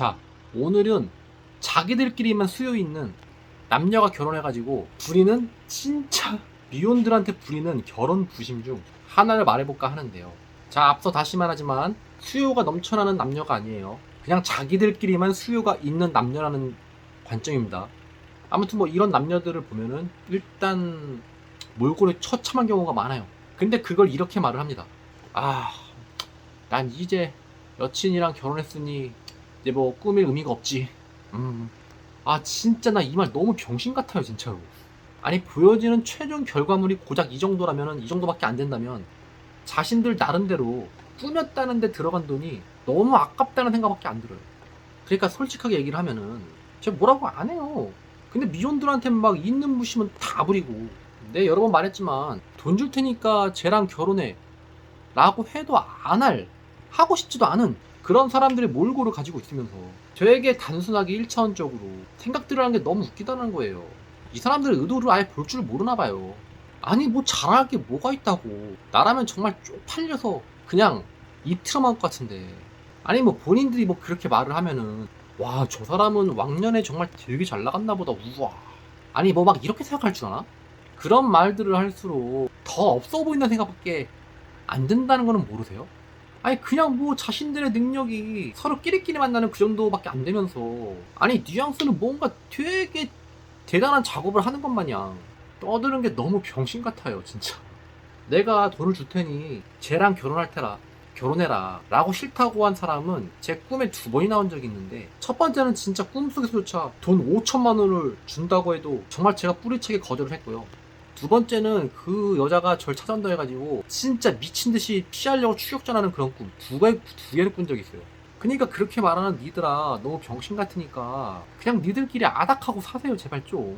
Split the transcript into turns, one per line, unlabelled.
자, 오늘은 자기들끼리만 수요 있는 남녀가 결혼해가지고 부리는 진짜 미혼들한테 부리는 결혼 부심 중 하나를 말해볼까 하는데요. 자, 앞서 다시 말하지만 수요가 넘쳐나는 남녀가 아니에요. 그냥 자기들끼리만 수요가 있는 남녀라는 관점입니다. 아무튼 뭐 이런 남녀들을 보면은 일단 몰골에 처참한 경우가 많아요. 근데 그걸 이렇게 말을 합니다. 아, 난 이제 여친이랑 결혼했으니 이제 뭐 꾸밀 의미가 없지. 음. 아 진짜 나 이 말 너무 병신 같아요 진짜로. 아니 보여지는 최종 결과물이 고작 이 정도라면은 이 정도밖에 안 된다면 자신들 나름대로 꾸몄다는데 들어간 돈이 너무 아깝다는 생각밖에 안 들어요. 그러니까 솔직하게 얘기를 하면은 제가 뭐라고 안 해요. 근데 미혼들한테 막 있는 무심은 다 부리고 내 여러 번 말했지만 돈 줄 테니까 쟤랑 결혼해 라고 해도 안 할 하고 싶지도 않은 그런 사람들의 몰골을 가지고 있으면서 되게 단순하게 일차원적으로 생각들을 하는 게 너무 웃기다는 거예요. 이 사람들의 의도를 아예 볼 줄 모르나 봐요. 아니 뭐 잘할 게 뭐가 있다고 나라면 정말 쪽팔려서 그냥 입 틀어만 것 같은데 아니 뭐 본인들이 뭐 그렇게 말을 하면은 와 저 사람은 왕년에 정말 되게 잘 나갔나 보다 우와 아니 뭐 막 이렇게 생각할 줄 아나? 그런 말들을 할수록 더 없어 보인다는 생각밖에 안 든다는 거는 모르세요? 아니 그냥 뭐 자신들의 능력이 서로 끼리끼리 만나는 그 정도밖에 안 되면서. 아니 뉘앙스는 뭔가 되게 대단한 작업을 하는 것 마냥 떠드는 게 너무 병신 같아요 진짜. 내가 돈을 줄 테니 쟤랑 결혼할 테라 결혼해라 라고 싫다고 한 사람은 제 꿈에 두 번이 나온 적이 있는데 첫 번째는 진짜 꿈속에서조차 돈 5천만 원을 준다고 해도 정말 제가 뿌리차게 거절을 했고요 두 번째는 그 여자가 절 찾아온다 해가지고 진짜 미친 듯이 피하려고 추격전하는 그런 꿈 두 개, 두 개를 꾼 적이 있어요. 그러니까 그렇게 말하는 니들아 너무 병신 같으니까 그냥 니들끼리 아닥하고 사세요 제발 좀.